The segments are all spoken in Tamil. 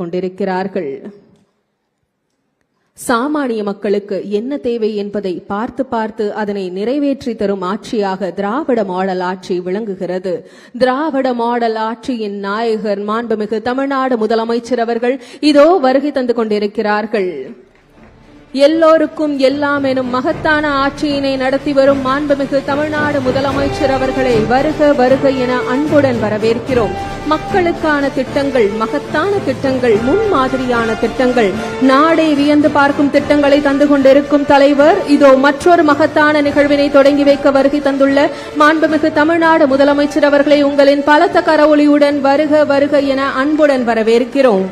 கொண்டிருக்கிறார்கள். சாமானிய மக்களுக்கு என்ன தேவை என்பதை பார்த்து பார்த்து அதனை நிறைவேற்றி தரும் ஆட்சியாக திராவிட மாடல் ஆட்சி விளங்குகிறது. திராவிட மாடல் ஆட்சியின் நாயகர் மாண்புமிகு தமிழ்நாடு முதலமைச்சர் அவர்கள் இதோ வருகை தந்து கொண்டிருக்கிறார்கள். எல்லோருக்கும் எல்லாம் எனும் மகத்தான ஆட்சியினை நடத்தி வரும் மாண்புமிகு தமிழ்நாடு முதலமைச்சர் அவர்களை வருக வருக என அன்புடன் வரவேற்கிறோம். மக்களுக்கான திட்டங்கள் மகத்தான திட்டங்கள் முன்மாதிரியான திட்டங்கள் நாடே வியந்து பார்க்கும் திட்டங்களை தந்து கொண்டிருக்கும் தலைவர் இதோ மற்றொரு மகத்தான நிகழ்வினை தொடங்கி வைக்க வருகை தந்துள்ள மாண்புமிகு தமிழ்நாடு முதலமைச்சர் அவர்களை உங்களின் பலத்த கரவொலியுடன் வருக வருக என அன்புடன் வரவேற்கிறோம்.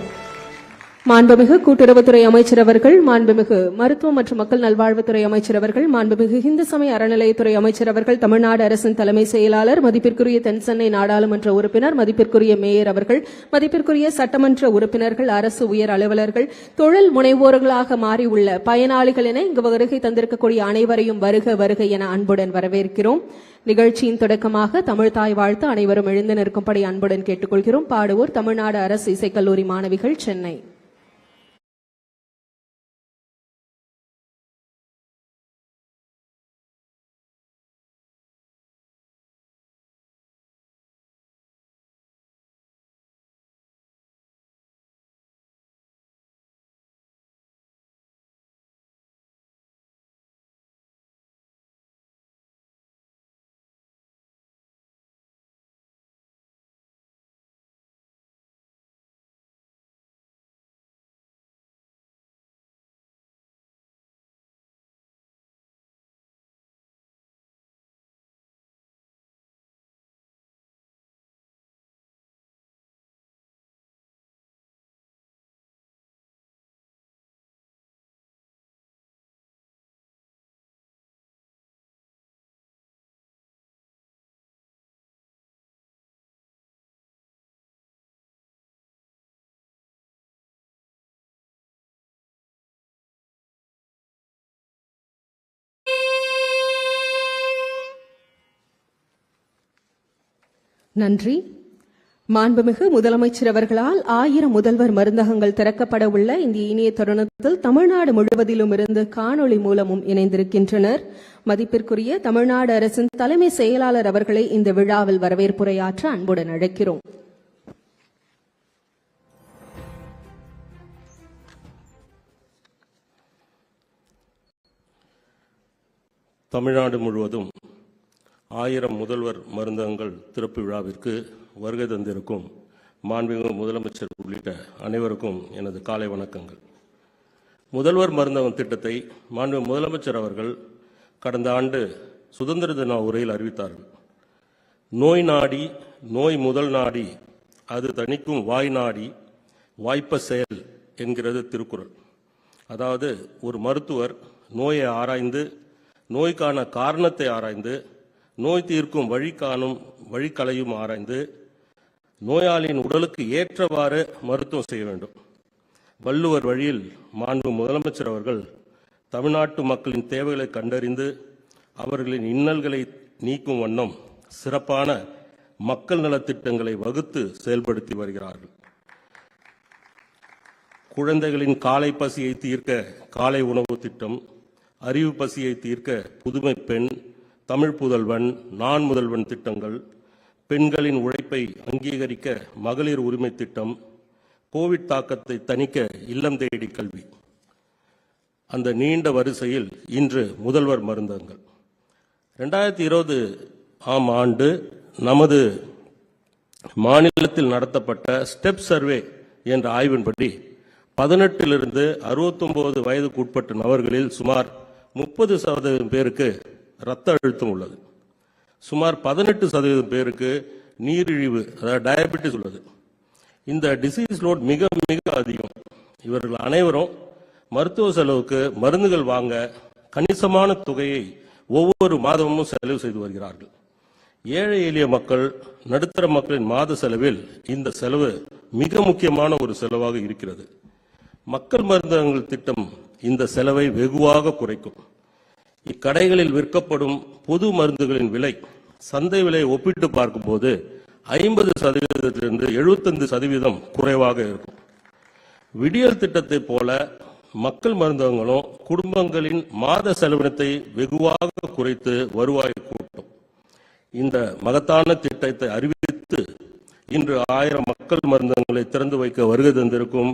மாண்புமிகு கூட்டுறவுத்துறை அமைச்சர் அவர்கள் மாண்புமிகு மருத்துவம் மற்றும் மக்கள் நல்வாழ்வுத்துறை அமைச்சர் அவர்கள் மாண்புமிகு இந்து சமய அறநிலையத்துறை அமைச்சர் அவர்கள் தமிழ்நாடு அரசின் தலைமை செயலாளர் மதிப்பிற்குரிய தென்சென்னை நாடாளுமன்ற உறுப்பினர் மதிப்பிற்குரிய மேயர் அவர்கள் மதிப்பிற்குரிய சட்டமன்ற உறுப்பினர்கள் அரசு உயர் அலுவலர்கள் தொழில் முனைவோர்களாக மாறியுள்ள பயனாளிகள் என இங்கு வருகை தந்திருக்கக்கூடிய அனைவரையும் வருக வருக என அன்புடன் வரவேற்கிறோம். நிகழ்ச்சியின் தொடக்கமாக தமிழ் தாய் வாழ்த்து அனைவரும் எழுந்து நிற்கும்படி அன்புடன் கேட்டுக்கொள்கிறோம். பாடுவோர் தமிழ்நாடு அரசு இசைக்கல்லூரி மாணவிகள் சென்னை. நன்றி. மாண்புமிகு முதலமைச்சர் அவர்களால் ஆயிரம் முதல்வர் மருந்தகங்கள் திறக்கப்பட உள்ள இந்த இனிய தருணத்தில் தமிழ்நாடு முழுவதிலும் இருந்து காணொளி மூலமும் இணைந்திருக்கின்றனர். மதிப்பிற்குரிய தமிழ்நாடு அரசின் தலைமை செயலாளர் அவர்களை இந்த விழாவில் வரவேற்புரையாற்ற அன்புடன் அழைக்கிறோம். தமிழ்நாடு முழுவதும் ஆயிரம் முதல்வர் மருந்தகங்கள் திறப்பு விழாவிற்கு வருகை தந்திருக்கும் மாண்புமிகு முதலமைச்சர் உள்ளிட்ட அனைவருக்கும் எனது காலை வணக்கங்கள். முதல்வர் மருந்தகம் திட்டத்தை மாண்பு முதலமைச்சர் அவர்கள் கடந்த ஆண்டு சுதந்திர தின உரையில் அறிவித்தார்கள். நோய் நாடி நோய் முதல் நாடி அது தணிக்கும் வாய் நாடி வாய்ப்ப செயல் என்கிறது திருக்குறள். அதாவது ஒரு மருத்துவர் நோயை ஆராய்ந்து நோய்க்கான காரணத்தை ஆராய்ந்து நோய் தீர்க்கும் வழி காணும் வழிகளையும் ஆராய்ந்து நோயாளியின் உடலுக்கு ஏற்றவாறு மருத்துவம் செய்ய வேண்டும். வள்ளுவர் வழியில் மாண்பு முதலமைச்சர் அவர்கள் தமிழ்நாட்டு மக்களின் தேவைகளை கண்டறிந்து அவர்களின் இன்னல்களை நீக்கும் வண்ணம் சிறப்பான மக்கள் நலத்திட்டங்களை வகுத்து செயல்படுத்தி வருகிறார்கள். குழந்தைகளின் காலை பசியை தீர்க்க காலை உணவு திட்டம் அறிவு பசியை தீர்க்க புதுமை பெண் தமிழ் புதல்வன் நான் முதல்வன் திட்டங்கள் பெண்களின் உழைப்பை அங்கீகரிக்க மகளிர் உரிமை திட்டம் கோவிட் தாக்கத்தை தணிக்க இல்லம் தேடி கல்வி. அந்த நீண்ட வரிசையில் இன்று முதல்வர் மருந்தகங்கள். ரெண்டாயிரத்தி இருபது ஆம் ஆண்டு நமது மாநிலத்தில் நடத்தப்பட்ட ஸ்டெப் சர்வே என்ற ஆய்வின்படி பதினெட்டிலிருந்து அறுபத்தொன்பது வயதுக்கு உட்பட்ட நபர்களில் சுமார் முப்பது சதவீதம் பேருக்கு இரத்த அழுத்தம் உள்ளது. சுமார் பதினெட்டு சதவீதம் பேருக்கு நீரிழிவு அதாவது டயபெட்டிஸ் உள்ளது. இந்த டிசீஸ் லோட் மிக மிக அதிகம். இவர்கள் அனைவரும் மருத்துவ செலவுக்கு மருந்துகள் வாங்க கணிசமான தொகையை ஒவ்வொரு மாதமும் செலவு செய்து வருகிறார்கள். ஏழை எளிய மக்கள் நடுத்தர மக்களின் மாத செலவில் இந்த செலவு மிக முக்கியமான ஒரு செலவாக இருக்கிறது. மக்கள் மருந்தகங்கள் திட்டம் இந்த செலவை வெகுவாக குறைக்கும். இக்கடைகளில் விற்கப்படும் பொது மருந்துகளின் விலை சந்தை விலையை ஒப்பிட்டு பார்க்கும்போது ஐம்பது சதவீதத்திலிருந்து எழுபத்தைந்து சதவீதம் குறைவாக இருக்கும். விடியல் திட்டத்தைப் போல மக்கள் மருந்தகங்களும் குடும்பங்களின் மாத செலவினத்தை வெகுவாக குறைத்து வருவாய் கூட்டும். இந்த மகத்தான திட்டத்தை அறிவித்து இன்று ஆயிரம் மக்கள் மருந்தகங்களை திறந்து வைக்க வருகை தந்திருக்கும்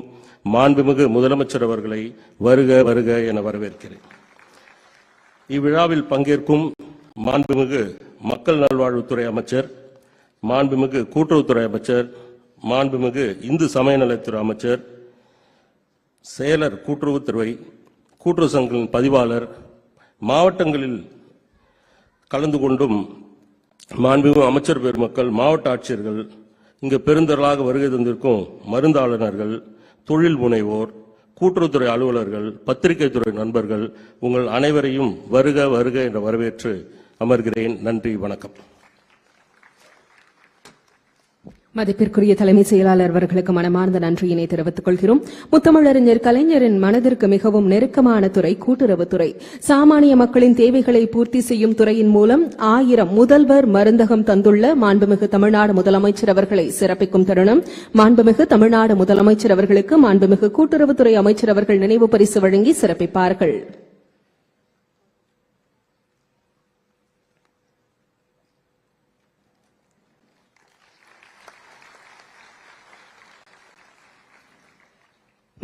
மாண்புமிகு முதலமைச்சர் அவர்களை வருக வருக என வரவேற்கிறேன். இவ்விழாவில் பங்கேற்கும் மாண்புமிகு மக்கள் நல்வாழ்வுத்துறை அமைச்சர் மாண்புமிகு கூட்டுறவுத்துறை அமைச்சர் மாண்புமிகு இந்து சமய நலத்துறை அமைச்சர் செயலர் கூட்டுறவுத்துறை கூட்டுறவு சங்கங்களின் பதிவாளர் மாவட்டங்களில் கலந்து கொண்டும் மாண்புமிகு அமைச்சர் பெருமக்கள் மாவட்ட ஆட்சியர்கள் இங்கு பெருந்தரலாக வருகை தந்திருக்கும் மருந்தாளுநர்கள் தொழில் முனைவோர் கூட்டுறவுத்துறை அலுவலர்கள் பத்திரிகை துறை நண்பர்கள் உங்கள் அனைவரையும் வருக வருக என்று வரவேற்று அமர்கிறேன். நன்றி வணக்கம். மதிப்பிற்குரிய தலைமை செயலாளர் அவர்களுக்கு மனமார்ந்த நன்றியினை தெரிவித்துக் கொள்கிறோம். முத்தமிழறிஞர் கலைஞரின் மனதிற்கு மிகவும் நெருக்கமான துறை கூட்டுறவுத்துறை சாமானிய மக்களின் தேவைகளை பூர்த்தி செய்யும் துறையின் மூலம் ஆயிரம் முதல்வர் மருந்தகம் தந்துள்ள மாண்புமிகு தமிழ்நாடு முதலமைச்சர் அவர்களை சிறப்பிக்கும் தருணம். மாண்புமிகு தமிழ்நாடு முதலமைச்சர் அவர்களுக்கு மாண்புமிகு கூட்டுறவுத்துறை அமைச்சர் அவர்கள் நினைவு பரிசு வழங்கி சிறப்பிப்பார்கள்.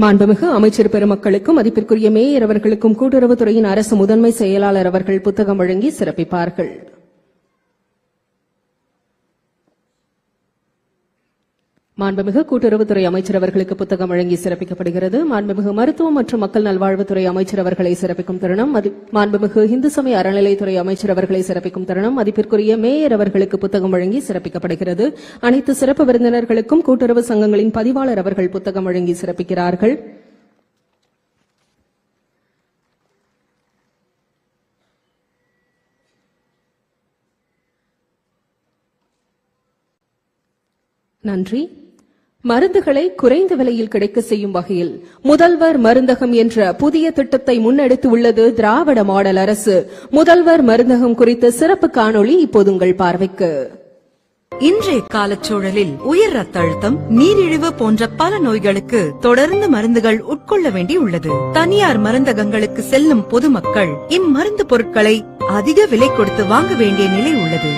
மாண்புமிகு அமைச்சர் பெருமக்களுக்கும் மதிப்பிற்குரிய மேயர் அவர்களுக்கும் கூட்டுறவுத்துறையின் அரசு முதன்மை செயலாளர் அவர்கள் புத்தகம் வழங்கி சிறப்பிப்பார்கள். மாண்புமிகு கூட்டுறவுத்துறை அமைச்சர் அவர்களுக்கு புத்தகம் வழங்கி சிறப்பிக்கப்படுகிறது. மாண்புமிகு மருத்துவம் மற்றும் மக்கள் நல்வாழ்வுத்துறை அமைச்சர் அவர்களை சிறப்பிக்கும் தருணம். மாண்புமிகு இந்து சமய அறநிலைத்துறை அமைச்சர் அவர்களை சிறப்பிக்கும் தருணம். மதிப்பிற்குரிய மேயர் அவர்களுக்கு புத்தகம் வழங்கி சிறப்பிக்கப்படுகிறது. அனைத்து சிறப்பு விருந்தினர்களுக்கும் கூட்டுறவு சங்கங்களின் பதிவாளர் அவர்கள் புத்தகம் வழங்கி சிறப்பிக்கிறார்கள். நன்றி. மருந்துகளை குறைந்த விலையில் கிடைக்க செய்யும் வகையில் முதல்வர் மருந்தகம் என்ற புதிய திட்டத்தை முன்னெடுத்து உள்ளது திராவிட மாடல் அரசு. முதல்வர் மருந்தகம் குறித்த சிறப்பு காணொளி இப்போது உங்கள் பார்வைக்கு. இன்றைய காலச்சூழலில் உயர் ரத்த அழுத்தம் நீரிழிவு போன்ற பல நோய்களுக்கு தொடர்ந்து மருந்துகள் உட்கொள்ள வேண்டியுள்ளது தனியார் மருந்தகங்களுக்கு செல்லும் பொதுமக்கள் இம்மருந்து பொருட்களை அதிக விலை கொடுத்து வாங்க வேண்டிய நிலை உள்ளது.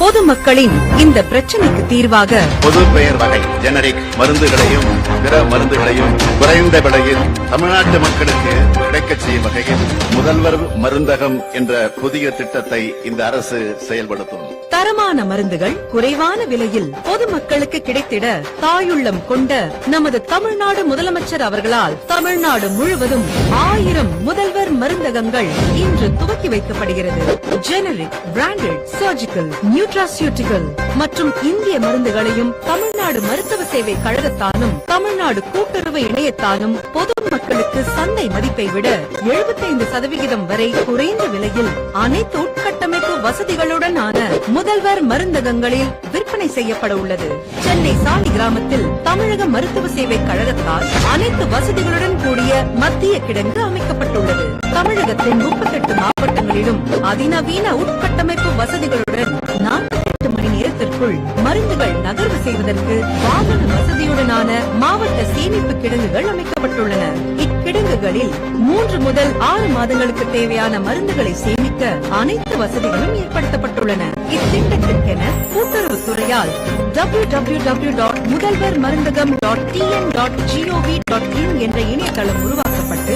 பொதுமக்களின் இந்த பிரச்சனைக்கு தீர்வாக பொது பெயர் வகை ஜெனரிக் மருந்துகளையும் பிற மருந்துகளையும் குறைந்த விலையில் தமிழ்நாட்டு மக்களுக்கு கிடைக்கச் செய்யும் வகையில் முதல்வர் மருந்தகம் என்ற புதிய திட்டத்தை இந்த அரசு செயல்படுத்தும். தரமான மருந்துகள் குறைவான விலையில் பொதுமக்களுக்கு கிடைத்திட தாயுள்ளம் கொண்ட நமது தமிழ்நாடு முதலமைச்சர் அவர்களால் தமிழ்நாடு முழுவதும் ஆயிரம் முதல்வர் மருந்தகங்கள் இன்று துவக்கி வைக்கப்படுகிறது. ஜெனரிக் பிராண்டட் சர்ஜிக்கல் நியூட்ராசியூட்டிகல் மற்றும் இந்திய மருந்துகளையும் தமிழ்நாடு மருத்துவ சேவை கழகத்தாலும் தமிழ்நாடு கூட்டுறவு இணையத்தாலும் பொதுமக்களுக்கு சந்தை மதிப்பை விட 75% சதவிகிதம் வரை குறைந்த விலையில் அனைத்து உட்கட்டமைப்பு வசதிகளுடனான முதல்வர் மருந்தகங்களில் விற்பனை செய்யப்பட உள்ளது. சென்னை சாலி கிராமத்தில் தமிழக மருத்துவ சேவை கழகத்தால் அனைத்து வசதிகளுடன் கூடிய மத்திய கிடங்கு அமைக்கப்பட்டுள்ளது. தமிழகத்தின் முப்பத்தெட்டு மாவட்டங்களிலும் அதிநவீன உட்கட்டமைப்பு வசதிகளுடன் நாற்பத்தெட்டு மணி நேரத்திற்குள் மருந்துகள் நகர்வு செய்வதற்கு வாகன வசதியுடனான மாவட்ட சேமிப்பு கிடங்குகள் அமைக்கப்பட்டுள்ளன. இக்கிடங்குகளில் மூன்று முதல் ஆறு மாதங்களுக்கு தேவையான மருந்துகளை சேமிக்க அனைத்து வசதிகளும் ஏற்படுத்தப்பட்டுள்ளன. இத்திட்டத்திற்கென கூட்டுறவுத் துறையால் டபிள்யூ டபிள்யூ டபிள்யூ டாட் முதல்வர் மருந்தகம் dot TN dot G O V dot in என்ற இணையதளம் உருவாக்கப்பட்டு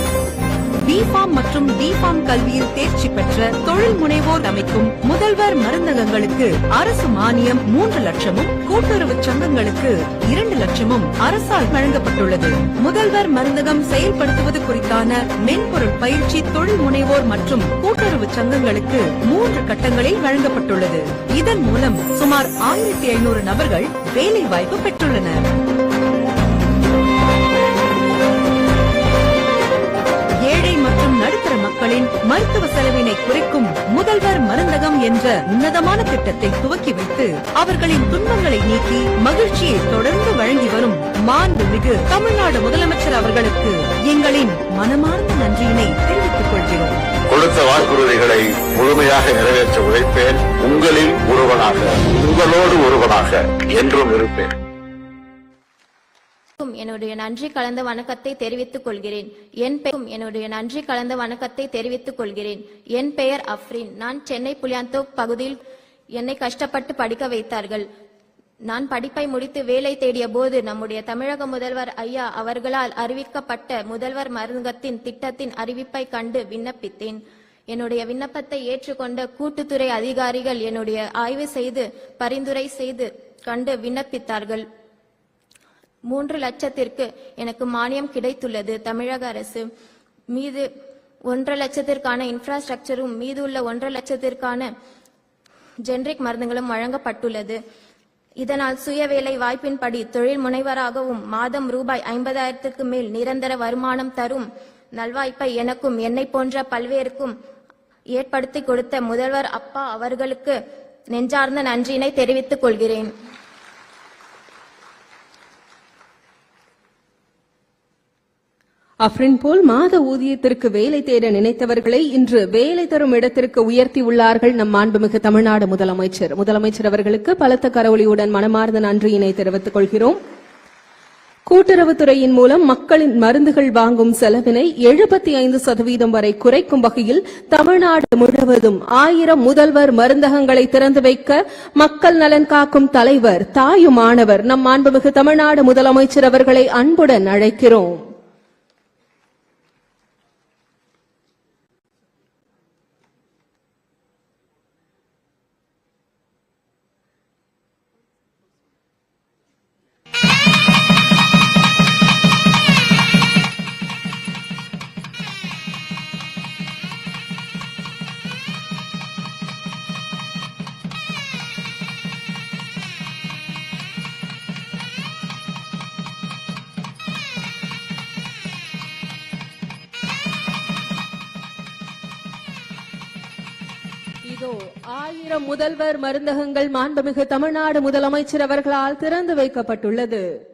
பிஃபார்ம் மற்றும் டிஃபார்ம் கல்வியில் தேர்ச்சி பெற்ற தொழில் முனைவோர் அமைக்கும் முதல்வர் மருந்தகங்களுக்கு அரசு மானியம் மூன்று லட்சமும் கூட்டுறவு சங்கங்களுக்கு இரண்டு லட்சமும் அரசால் வழங்கப்பட்டுள்ளது. முதல்வர் மருந்தகம் செயல்படுத்துவது குறித்தான மென்பொருள் பயிற்சி தொழில் முனைவோர் மற்றும் கூட்டுறவு சங்கங்களுக்கு மூன்று கட்டங்களில் வழங்கப்பட்டுள்ளது. இதன் மூலம் சுமார் ஆயிரத்தி ஐநூறு நபர்கள் வேலை வாய்ப்பு பெற்றுள்ளனர். நடுத்தர மக்களின் மருத்துவ செலவினை குறைக்கும் முதல்வர் மருந்தகம் என்ற உன்னதமான திட்டத்தை துவக்கி வைத்து அவர்களின் துன்பங்களை நீக்கி மகிழ்ச்சியை தொடர்ந்து வழங்கி வரும் மாண்புமிகு தமிழ்நாடு முதலமைச்சர் அவர்களுக்கு எங்களின் மனமார்ந்த நன்றியினை தெரிவித்துக் கொள்கிறோம். கொடுத்த வாக்குறுதிகளை முழுமையாக நிறைவேற்ற உழைப்பேன். உங்களில் ஒருவனாக உங்களோடு ஒருவனாக என்றும் இருப்பேன். என்னுடைய நன்றி கலந்த வணக்கத்தை தெரிவித்துக் கொள்கிறேன். என் பெயரும் என்னுடைய நன்றி கலந்த வணக்கத்தை தெரிவித்துக் கொள்கிறேன். என் பெயர் அஃப்ரின். நான் சென்னை புலியாந்தோப் பகுதியில் என்னை கஷ்டப்பட்டு படிக்க வைத்தார்கள். நான் படிப்பை முடித்து வேலை தேடிய போது நம்முடைய தமிழக முதல்வர் ஐயா அவர்களால் அறிவிக்கப்பட்ட முதல்வர் மருந்தகத்தின் திட்டத்தின் அறிவிப்பை கண்டு விண்ணப்பித்தேன். என்னுடைய விண்ணப்பத்தை ஏற்றுக்கொண்ட கூட்டுத்துறை அதிகாரிகள் என்னுடைய ஆய்வு செய்து பரிந்துரை செய்து கண்டு விண்ணப்பித்தார்கள். மூன்று லட்சத்திற்கு எனக்கு மானியம் கிடைத்துள்ளது தமிழக அரசு. மீது ஒன்றரை லட்சத்திற்கான இன்ஃப்ராஸ்ட்ரக்சரும் மீது உள்ள ஒன்றரை லட்சத்திற்கான ஜென்ரிக் மருந்துகளும் வழங்கப்பட்டுள்ளது. இதனால் சுய வேலை வாய்ப்பின்படி தொழில் முனைவராகவும் மாதம் ரூபாய் ஐம்பதாயிரத்திற்கு மேல் நிரந்தர வருமானம் தரும் நல்வாய்ப்பை எனக்கும் என்னை போன்ற பல்வேறுக்கும் ஏற்படுத்தி கொடுத்த முதல்வர் அப்பா அவர்களுக்கு நெஞ்சார்ந்த நன்றியினை தெரிவித்துக் கொள்கிறேன். அஃப்ரின் போல் மாத ஊதியத்திற்கு வேலை தேட நினைத்தவர்களை இன்று வேலை தரும் இடத்திற்கு உயர்த்தி உள்ளார்கள் நம் மாண்புமிகு தமிழ்நாடு முதலமைச்சர். முதலமைச்சர் அவர்களுக்கு பலத்த கரவொலியுடன் மனமார்ந்த நன்றியினை தெரிவித்துக் கொள்கிறோம். கூட்டுறவுத்துறையின் மூலம் மக்களின் மருந்துகள் வாங்கும் செலவினை எழுபத்தி ஐந்து சதவீதம் வரை குறைக்கும் வகையில் தமிழ்நாடு முழுவதும் ஆயிரம் முதல்வர் மருந்தகங்களை திறந்து வைக்க மக்கள் நலன் காக்கும் தலைவர் தாயுமானவர் நம் மாண்புமிகு தமிழ்நாடு முதலமைச்சர் அவர்களை அன்புடன் அழைக்கிறோம். ஆயிரம் முதல்வர் மருந்தகங்கள் மாண்புமிகு தமிழ்நாடு முதலமைச்சர் அவர்களால் திறந்து வைக்கப்பட்டுள்ளது.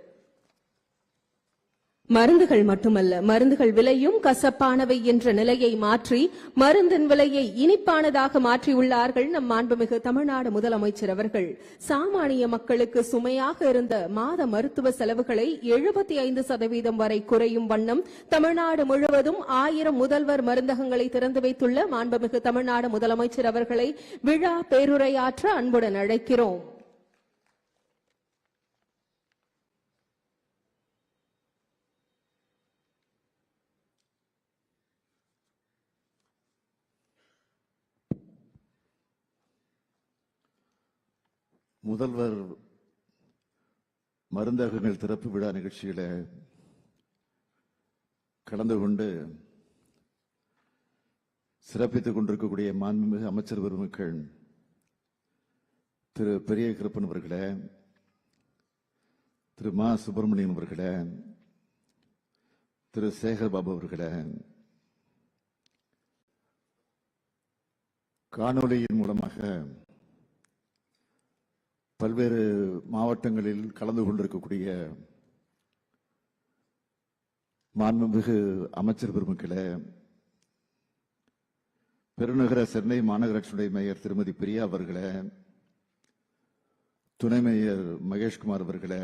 மருந்துகள் மட்டுமல்ல மருந்துகள் விலையும் கசப்பானவை என்ற நிலையை மாற்றி மருந்தின் விலையை இனிப்பானதாக மாற்றியுள்ளார்கள் நம் மாண்புமிகு தமிழ்நாடு முதலமைச்சர் அவர்கள். சாமானிய மக்களுக்கு சுமையாக இருந்த மாத மருத்துவ செலவுகளை எழுபத்தி ஐந்து சதவீதம் வரை குறையும் வண்ணம் தமிழ்நாடு முழுவதும் ஆயிரம் முதல்வர் மருந்தகங்களை திறந்து வைத்துள்ள மாண்புமிகு தமிழ்நாடு முதலமைச்சர் அவர்களை விழா பேருரையாற்ற அன்புடன் அழைக்கிறோம். முதல்வர் மருந்தகங்கள் திறப்பு விழா நிகழ்ச்சியில கலந்து கொண்டு சிறப்பித்துக் கொண்டிருக்கக்கூடிய மாண்புமிகு அமைச்சர் பெருமக்கள் திரு பெரிய கிருப்பன் அவர்களே திரு மா சுப்பிரமணியன் அவர்களே திரு சேகர் பாபு அவர்களே காணொளியின் மூலமாக பல்வேறு மாவட்டங்களில் கலந்து கொண்டிருக்கக்கூடிய மாண்புமிகு அமைச்சர் பெருமக்களே பெருநகர சென்னை மாநகராட்சியுடைய மேயர் திருமதி பிரியா அவர்களே துணை மேயர் மகேஷ்குமார் அவர்களே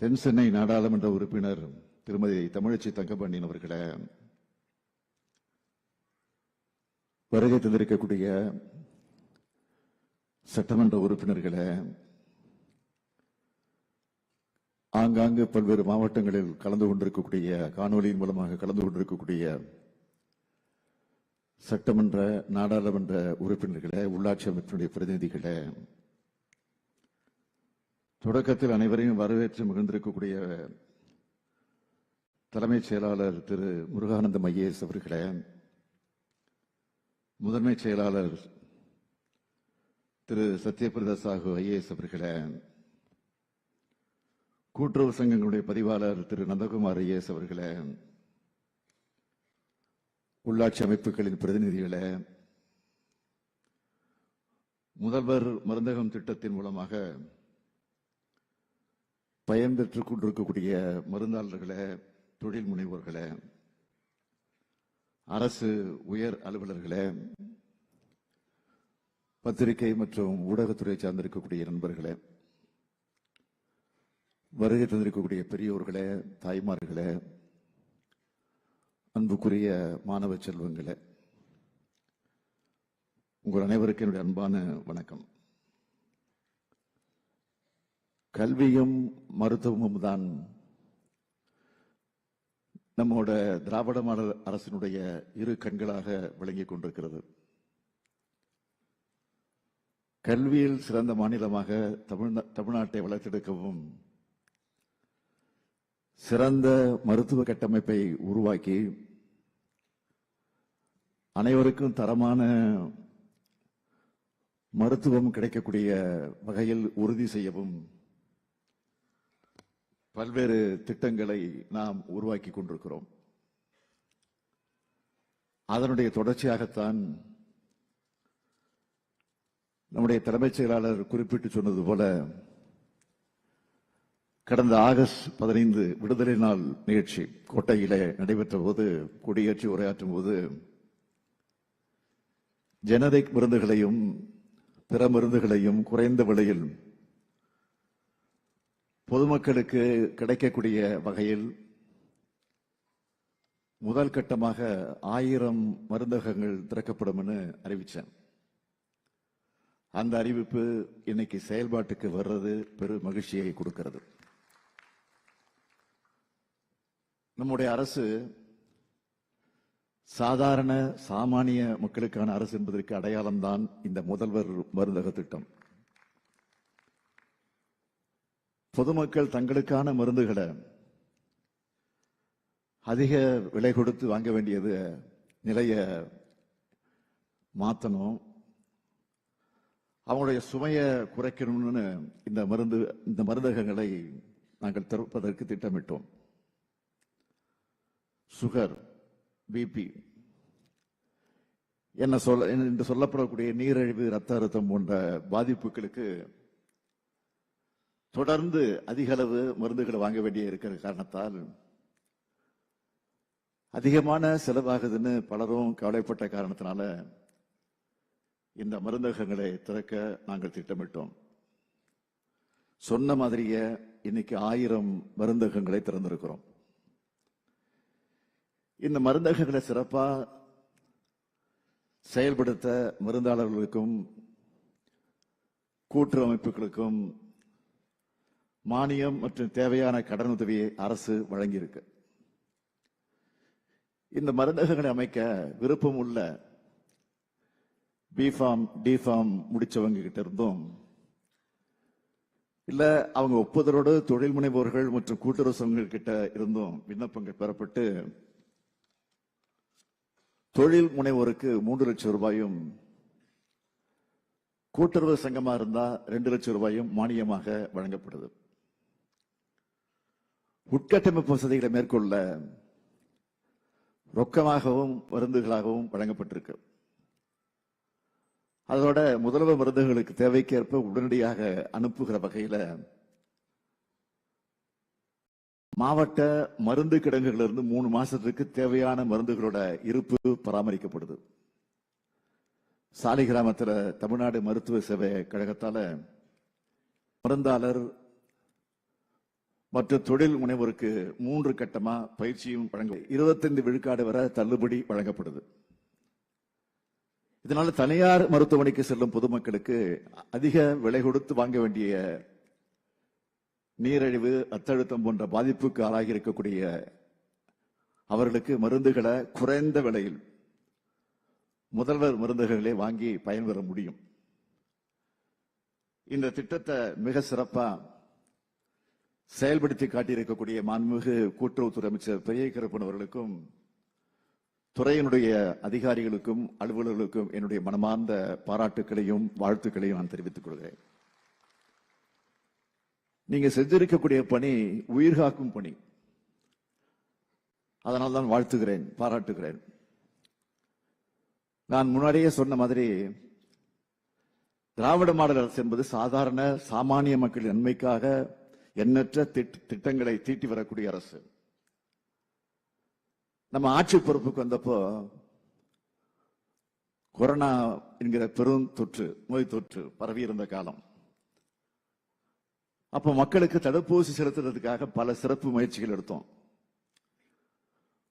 தென் சென்னை நாடாளுமன்ற உறுப்பினர் திருமதி தமிழச்சி தங்கபாண்டியன் அவர்களே வருகை தந்திருக்கக்கூடிய சட்டமன்ற உறுப்பினர்களை ஆங்காங்கு பல்வேறு மாவட்டங்களில் கலந்து கொண்டிருக்கக்கூடிய காணொலியின் மூலமாக கலந்து கொண்டிருக்கக்கூடிய சட்டமன்ற நாடாளுமன்ற உறுப்பினர்களை உள்ளாட்சி அமைப்பினுடைய பிரதிநிதிகளை தொடக்கத்தில் அனைவரையும் வரவேற்று மகிழ்ந்திருக்கக்கூடிய தலைமைச் செயலாளர் திரு முருகானந்தம் ஐஏஎஸ் அவர்களே முதன்மைச் செயலாளர் திரு சத்யபிரதா சாஹு ஐஏஎஸ் அவர்களே. கூட்டுறவு சங்கங்களுடைய பதிவாளர் திரு நந்தகுமார் ஐஏஎஸ் அவர்களே. உள்ளாட்சி அமைப்புகளின் பிரதிநிதிகளே. முதல்வர் மருந்தகம் திட்டத்தின் மூலமாக பயன்பெற்றுக் கொண்டிருக்கக்கூடிய மருந்தாளர்களே தொழில் முனைவோர்களே அரசு உயர் அலுவலர்களே பத்திரிகை மற்றும் ஊடகத்துறை சார்ந்திருக்கக்கூடிய நண்பர்களே வருகை தந்திருக்கக்கூடிய பெரியோர்களே தாய்மார்களே அன்புக்குரிய மாணவ செல்வங்களே உங்கள் அனைவருக்கும் என்னுடைய அன்பான வணக்கம். கல்வியும் மருத்துவமும் தான் நம்மோட திராவிட மாடல் அரசினுடைய இரு கண்களாக விளங்கிக் கொண்டிருக்கிறது. கல்வியில் சிறந்த மாநிலமாக தமிழ்நா தமிழ்நாட்டை வளர்த்தெடுக்கவும் சிறந்த மருத்துவ கட்டமைப்பை உருவாக்கி அனைவருக்கும் தரமான மருத்துவம் கிடைக்கக்கூடிய வகையில் உறுதி செய்யவும் பல்வேறு திட்டங்களை நாம் உருவாக்கி கொண்டிருக்கிறோம். அதனுடைய தொடர்ச்சியாகத்தான் நம்முடைய தலைமைச் செயலாளர் குறிப்பிட்டு சொன்னது போல கடந்த ஆகஸ்ட் பதினைந்து விடுதலை நாள் நிகழ்ச்சி கோட்டையிலே நடைபெற்ற போது கொடியேற்றி உரையாற்றும் போது ஜெனரிக் மருந்துகளையும் பிற மருந்துகளையும் குறைந்த விலையில் பொதுமக்களுக்கு கிடைக்கக்கூடிய வகையில் முதல் கட்டமாக ஆயிரம் மருந்தகங்கள் திறக்கப்படும் என அறிவித்தேன் அந்த அறிவிப்பு இன்னைக்கு செயல்பாட்டுக்கு வர்றது பெரும் மகிழ்ச்சியை கொடுக்கிறது. நம்முடைய அரசு சாதாரண சாமானிய மக்களுக்கான அரசு என்பதற்கு அடையாளம்தான் இந்த முதல்வர் மருந்தக திட்டம். பொதுமக்கள் தங்களுக்கான மருந்துகளை அதிக விலை கொடுத்து வாங்க வேண்டியது நிலைய மாத்தணும். அவங்களுடைய சுமையை குறைக்கணும்னு இந்த மருந்து இந்த மருந்தகங்களை நாங்கள் திறப்பதற்கு திட்டமிட்டோம். சுகர் பிபி என்ன சொல்ல என்று சொல்லப்படக்கூடிய நீரிழிவு ரத்த அழுத்தம் போன்ற பாதிப்புகளுக்கு தொடர்ந்து அதிக அளவு மருந்துகளை வாங்க வேண்டிய இருக்கிற காரணத்தால் அதிகமான செலவாகுதுன்னு பலரும் கவலைப்பட்ட காரணத்தினால இந்த மருந்தகங்களை திறக்க நாங்கள் திட்டமிட்டோம். சொன்ன மாதிரியே இன்னைக்கு ஆயிரம் மருந்தகங்களை திறந்திருக்கிறோம். இந்த மருந்தகங்களை சிறப்பாக செயல்படுத்த மருந்தாளர்களுக்கும் கூட்டு அமைப்புகளுக்கும் மானியம் மற்றும் தேவையான கடனுதவியை அரசு வழங்கியிருக்கு. இந்த மருந்தகங்களை அமைக்க விருப்பம் உள்ள பிஃபார்ம் டிஃபார்ம் முடிச்சவங்க கிட்ட இருந்தும் இல்ல அவங்க ஒப்புதலோடு தொழில் முனைவோர்கள் மற்றும் கூட்டுறவு சங்கங்கள் கிட்ட இருந்தும் விண்ணப்பங்கள் பெறப்பட்டு தொழில் முனைவோருக்கு மூன்று லட்சம் ரூபாயும் கூட்டுறவு சங்கமா இருந்தா ரெண்டு லட்சம் ரூபாயும் மானியமாக வழங்கப்படுது. உட்கட்டமைப்பு வசதிகளை மேற்கொள்ள ரொக்கமாகவும் மருந்துகளாகவும் வழங்கப்பட்டிருக்கு. அதோட முதல்வர் மருந்துகளுக்கு தேவைக்கேற்ப உடனடியாக அனுப்புகிற வகையில மாவட்ட மருந்து கிடங்குகளிலிருந்து மூணு மாசத்துக்கு தேவையான மருந்துகளோட இருப்பு பராமரிக்கப்படுது. சாலி கிராமத்தில் தமிழ்நாடு மருத்துவ சேவை கழகத்தால மருந்தாளர் மற்ற தொழில் முனைவோருக்கு மூன்று கட்டமா பயிற்சியும் வழங்க இருபத்தைந்து விழுக்காடு வரை தள்ளுபடி வழங்கப்படுது. இதனால தனியார் மருத்துவமனைக்கு செல்லும் பொதுமக்களுக்கு அதிக விலை கொடுத்து வாங்க வேண்டிய நீரிழிவு அத்தழுத்தம் போன்ற பாதிப்புக்கு ஆளாகி இருக்கக்கூடிய அவர்களுக்கு மருந்துகளை குறைந்த விலையில் முதல்வர் மருந்துகளை வாங்கி பயன்பெற முடியும். இந்த திட்டத்தை மிக சிறப்பா செயல்படுத்தி காட்டியிருக்கக்கூடிய மாண்புமிகு கூட்டுறவுத்துறை அமைச்சர் பெரிய கருப்பன் அவர்களுக்கும் துறையினுடைய அதிகாரிகளுக்கும் அலுவலர்களுக்கும் என்னுடைய மனமார்ந்த பாராட்டுக்களையும் வாழ்த்துக்களையும் நான் தெரிவித்துக் கொள்கிறேன். நீங்க செஞ்சிருக்கக்கூடிய பணி உயிர்காக்கும் பணி. அதனால் தான் வாழ்த்துகிறேன் பாராட்டுகிறேன். நான் முன்னாடியே சொன்ன மாதிரி திராவிட மாடல் அரசு என்பது சாதாரண சாமானிய மக்கள் நன்மைக்காக எண்ணற்ற திட்டங்களை தீட்டி வரக்கூடிய அரசு. நம்ம ஆட்சி பொறுப்புக்கு வந்தப்போ கொரோனா என்கிற பெரும் தொற்று நோய் தொற்று பரவி இருந்த காலம். அப்ப மக்களுக்கு தடுப்பூசி செலுத்துறதுக்காக பல சிறப்பு முயற்சிகள் எடுத்தோம்.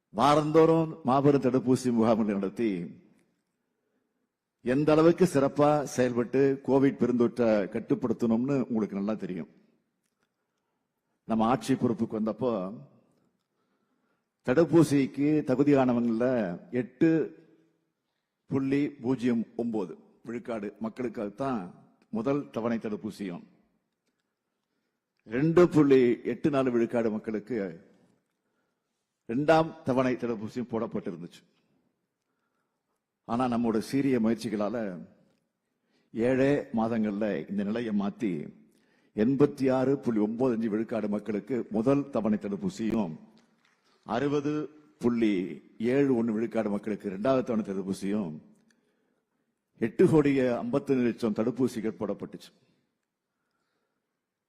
வாரந்தோறும் மாபெரும் தடுப்பூசி முகாம்கள் நடத்தி எந்த அளவுக்கு சிறப்பா செயல்பட்டு கோவிட் பெருந்தொற்றை கட்டுப்படுத்தணும்னு உங்களுக்கு நல்லா தெரியும். நம்ம ஆட்சி பொறுப்புக்கு வந்தப்போ தடுப்பூசிக்கு தகுதியானவங்கள எட்டு புள்ளி பூஜ்ஜியம் ஒன்பது விழுக்காடு மக்களுக்காக தான் முதல் தவணை தடுப்பூசியும். ரெண்டு புள்ளி எட்டு நாலு விழுக்காடு மக்களுக்கு இரண்டாம் தவணை தடுப்பூசியும் போடப்பட்டிருந்துச்சு. ஆனா நம்மோட சீரிய முயற்சிகளால ஏழே மாதங்கள்ல இந்த நிலையை மாத்தி எண்பத்தி ஆறு புள்ளி ஒன்பது அஞ்சு விழுக்காடு மக்களுக்கு முதல் தவணை தடுப்பூசியும் அறுபது புள்ளி ஏழு ஒன்று விழுக்காடு மக்களுக்கு இரண்டாவது தவணை தடுப்பூசியும் எட்டு கோடிய ஐம்பத்தி லட்சம் தடுப்பூசிகள் போடப்பட்டுச்சு.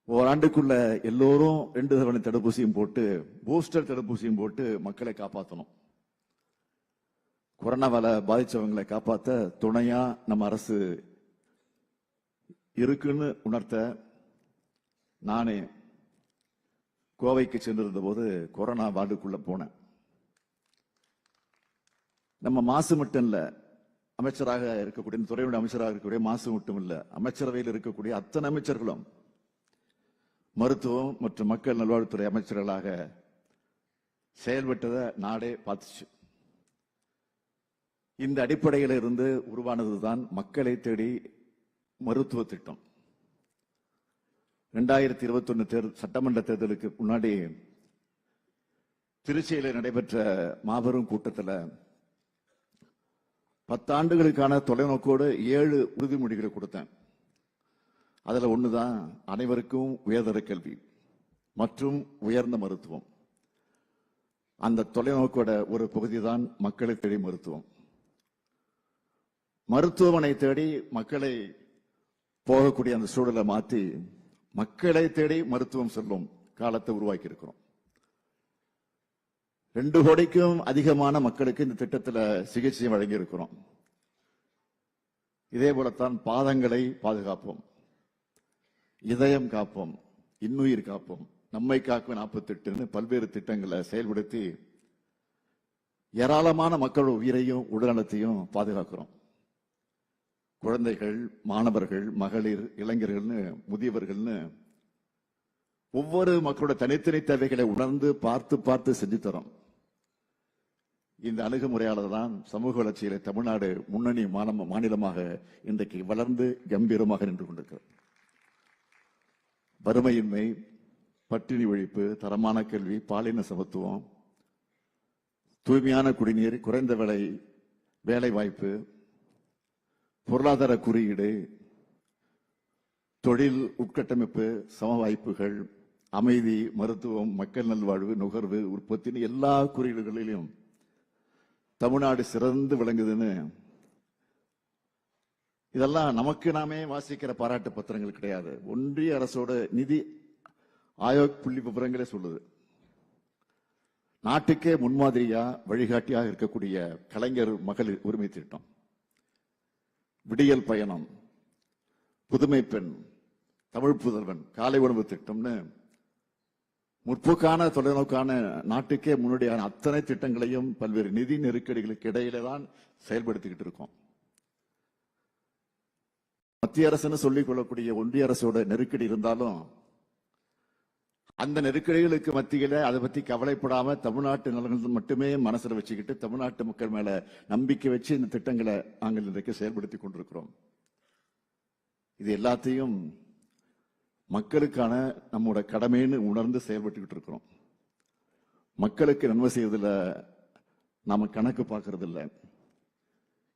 ஓராண்டுக்குள்ள எல்லோரும் ரெண்டு தவணை தடுப்பூசியும் போட்டு பூஸ்டர் தடுப்பூசியும் போட்டு மக்களை காப்பாற்றணும் கொரோனாவால பாதிச்சவங்களை காப்பாற்ற துணையா நம்ம அரசு இருக்குன்னு உணர்த்த நானே கோவைக்கு சென்றிருந்த போது கொரோனா வார்டுக்குள்ள போனேன். நம்ம மாசு மட்டும் இல்ல அமைச்சராக இருக்கக்கூடிய துறையுடைய அமைச்சராக இருக்கக்கூடிய மாசு மட்டும் இல்ல அமைச்சரவையில் இருக்கக்கூடிய அத்தனை அமைச்சர்களும் மருத்துவம் மற்றும் மக்கள் நல்வாழ்வுத்துறை அமைச்சர்களாக செயல்பட்டதை நாடே பார்த்துச்சு. இந்த அடிப்படையில் இருந்து உருவானதுதான் மக்களை தேடி மருத்துவ திட்டம். ரெண்டாயிரத்தி இருபத்தொன்னு தேர்தல் சட்டமன்ற தேர்தலுக்கு முன்னாடி திருச்சியில் நடைபெற்ற மாபெரும் கூட்டத்தில் பத்தாண்டுகளுக்கான தொலைநோக்கோடு ஏழு உறுதிமொழிகளை கொடுத்தேன். அதில் ஒன்று தான் அனைவருக்கும் உயர்தர கல்வி மற்றும் உயர்ந்த மருத்துவம். அந்த தொலைநோக்கோட ஒரு பகுதி தான் மக்களை தேடி மருத்துவம். மருத்துவமனை தேடி மக்களை போகக்கூடிய அந்த சூழலை மாற்றி மக்களை தேடி மருத்துவம் செல்லும் காலத்தை உருவாக்கி இருக்கிறோம் ரெண்டு கோடிக்கும் அதிகமான மக்களுக்கு இந்த திட்டத்தில் சிகிச்சை வழங்கி இருக்கிறோம் இதே போலத்தான் பாதங்களை பாதுகாப்போம். இதயம் காப்போம். இன்னுயிர் காப்போம். நம்மை காக்கும் நாற்பத்தெட்டுன்னு பல்வேறு திட்டங்களை செயல்படுத்தி ஏராளமான மக்கள் உயிரையும் உடல்நலத்தையும் பாதுகாக்கிறோம். குழந்தைகள் மாணவர்கள் மகளிர் இளைஞர்கள்னு முதியவர்கள்னு ஒவ்வொரு மக்களோட தனித்தனி தேவைகளை உணர்ந்து பார்த்து பார்த்து செஞ்சு தரோம். இந்த அணுகுமுறையால தான் சமூக வளர்ச்சியில தமிழ்நாடு முன்னணி மாநில- மாநிலமாக இன்றைக்கு வளர்ந்து கம்பீரமாக நின்று கொண்டிருக்கிறது. வறுமையின்மை பட்டினி ஒழிப்பு தரமான கல்வி பாலின சமத்துவம் தூய்மையான குடிநீர் குறைந்த விலை வேலை வாய்ப்பு பொருளாதார குறியீடு தொழில் உட்கட்டமைப்பு சம வாய்ப்புகள் அமைதி மருத்துவம் மக்கள் நல்வாழ்வு நுகர்வு உற்பத்தின்னு எல்லா குறியீடுகளிலும் தமிழ்நாடு சிறந்து விளங்குதுன்னு இதெல்லாம் நமக்கு நாமே வாசிக்கிற பாராட்டு பத்திரங்கள் கிடையாது. ஒன்றிய அரசோட நிதி ஆயோக் புள்ளி விவரங்களே சொல்லுது. நாட்டுக்கே முன்மாதிரியா வழிகாட்டியாக இருக்கக்கூடிய கலைஞர் மகளிர் உரிமை திட்டம் விடியல் பயணம். புதுமை பெண் தமிழ் புதல்வன் காலை உணவு திட்டம்னு முற்போக்கான தொலைநோக்கான நாட்டுக்கே முன்னோடியான அத்தனை திட்டங்களையும் பல்வேறு நிதி நெருக்கடிகளுக்கு இடையில தான் செயல்படுத்திக்கிட்டு இருக்கோம். மத்திய அரசுன்னு சொல்லிக் கொள்ளக்கூடிய ஒன்றிய அரசோட நெருக்கடி இருந்தாலும் அந்த நெருக்கடிகளுக்கு மத்தியில அதை பத்தி கவலைப்படாம தமிழ்நாட்டு நலன்கள் மட்டுமே மனசில் வச்சுக்கிட்டு தமிழ்நாட்டு மக்கள் மேல நம்பிக்கை வச்சு இந்த திட்டங்களை நாங்கள் இன்றைக்கு செயல்படுத்தி கொண்டிருக்கிறோம். இது எல்லாத்தையும் மக்களுக்கான நம்மோட கடமைன்னு உணர்ந்து செயல்பட்டுக்கிட்டு இருக்கிறோம். மக்களுக்கு நன்மை செய்வதில் நாம கணக்கு பார்க்கறதில்ல.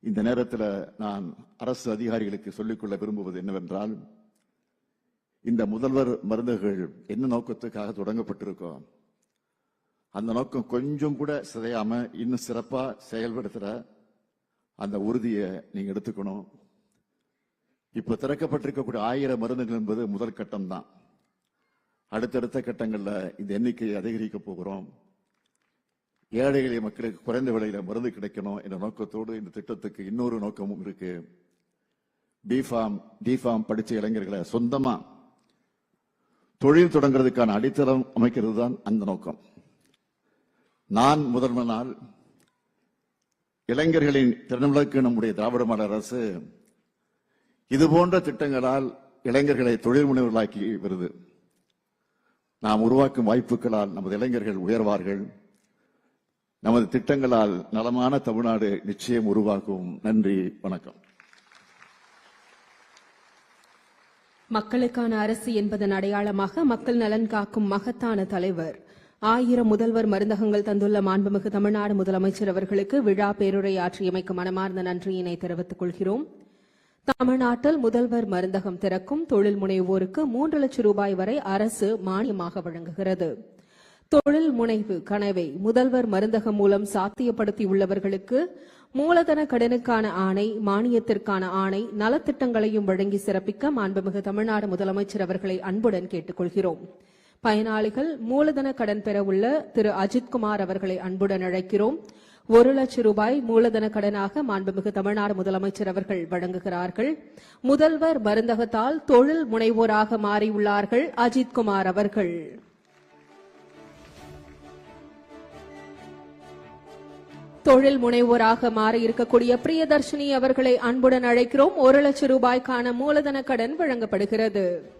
இந்த நேரத்தில் நான் அரசு அதிகாரிகளுக்கு சொல்லிக்கொள்ள விரும்புவது என்னவென்றால் இந்த முதல்வர் மருந்துகள் என்ன நோக்கத்துக்காக தொடங்கப்பட்டிருக்கோம் அந்த நோக்கம் கொஞ்சம் கூட சிதையாம இன்னும் சிறப்பா செயல்படுத்துற அந்த உறுதியை நீங்க எடுத்துக்கணும். இப்ப திறக்கப்பட்டிருக்கக்கூடிய ஆயிரம் மருந்துகள் என்பது முதல் கட்டம் தான் அடுத்தடுத்த கட்டங்களில் இந்த எண்ணிக்கையை அதிகரிக்க போகிறோம். ஏழை எளிய மக்களுக்கு குறைந்த விலையில மருந்து கிடைக்கணும் என்ற நோக்கத்தோடு இந்த திட்டத்துக்கு இன்னொரு நோக்கமும் இருக்கு. பிஃபார்ம் டிஃபார்ம் படித்த இளைஞர்களை சொந்தமாக தொழில் தொடங்குறதுக்கான அடித்தளம் அமைக்கிறது தான் அந்த நோக்கம். நான் முதன்மனால் இளைஞர்களின் திறன்களுக்கு நம்முடைய திராவிட மாடல் அரசு இது போன்ற திட்டங்களால் இளைஞர்களை தொழில் முனைவர்களாக்கி வருது நாம் உருவாக்கும் வாய்ப்புகளால் நமது இளைஞர்கள் உயர்வார்கள். நமது திட்டங்களால் நலமான தமிழ்நாடு நிச்சயம் உருவாகும். நன்றி வணக்கம். மக்களுக்கான அரசு என்பதன் அடையாளமாக மக்கள் நலன் காக்கும் மகத்தான தலைவர். ஆயிரம் முதல்வர் மருந்தகங்கள் தந்துள்ள மாண்புமிகு தமிழ்நாடு முதலமைச்சர் அவர்களுக்கு விழா பேருரை ஆற்றியமைக்கு மனமார்ந்த நன்றியினை தெரிவித்துக் கொள்கிறோம். தமிழ்நாட்டில் முதல்வர் மருந்தகம் திறக்கும் தொழில் முனைவோருக்கு மூன்று லட்சம் ரூபாய் வரை அரசு மானியமாக வழங்குகிறது. தொழில் முனைவு கனவை முதல்வர் மருந்தகம் மூலம் சாத்தியப்படுத்தியுள்ளவர்களுக்கு மூலதன கடனுக்கான ஆணை மானியத்திற்கான ஆணை நலத்திட்டங்களையும் வழங்கி சிறப்பிக்க மாண்புமிகு தமிழ்நாடு முதலமைச்சர் அவர்களை அன்புடன் கேட்டுக்கொள்கிறோம். பயனாளிகள் மூலதன கடன் பெற உள்ள திரு. அஜித்குமார் அவர்களை அன்புடன் அழைக்கிறோம். ஒரு லட்சம் ரூபாய் மூலதன கடனாக மாண்புமிகு தமிழ்நாடு முதலமைச்சர் அவர்கள் வழங்குகிறார்கள். முதல்வர் மருந்தகத்தால் தொழில் முனைவோராக மாறியுள்ளார்கள் அஜித்குமார் அவர்கள். தொழில் முனைவோராக மாற இருக்கக்கூடிய பிரியதர்ஷினி அவர்களை அன்புடன் அழைக்கிறோம். ஒரு லட்சம் ரூபாய்க்கான மூலதன கடன் வழங்கப்படுகிறது.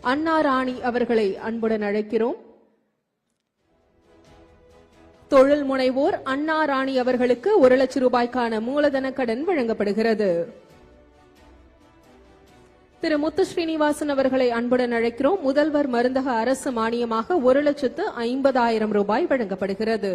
அண்ணா ராணி அவர்களை அன்புடன் அழைக்கிறோம். தொழில் முனைவோர் அண்ணா ராணி அவர்களுக்கு ஒரு லட்சம் ரூபாய்க்கான மூலதன கடன் வழங்கப்படுகிறது. திரு முத்து ஸ்ரீனிவாசன் அவர்களை அன்புடன் அழைக்கிறோம். முதல்வர் மருந்தக அரசு மானியமாக ஒரு லட்சத்து ஐம்பதாயிரம் ரூபாய் வழங்கப்படுகிறது.